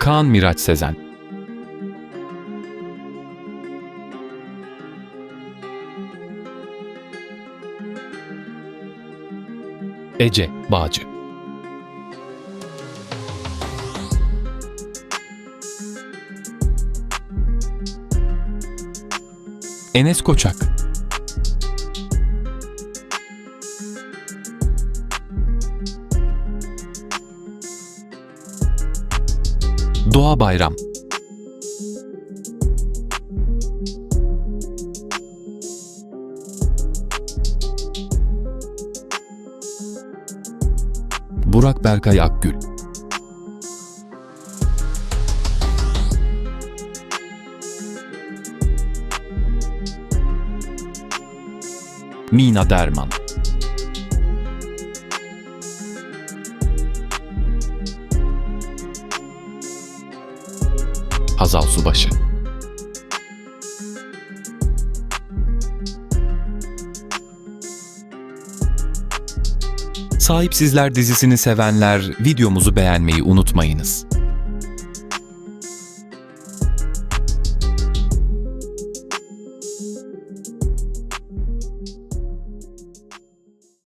Kaan Miraç Sezen. Ece Bağcı. Enes Koçak Doğa Bayram. Burak Berkay Akgül. Mina Derman Hazal Subaşı Sahipsizler dizisini sevenler videomuzu beğenmeyi unutmayınız.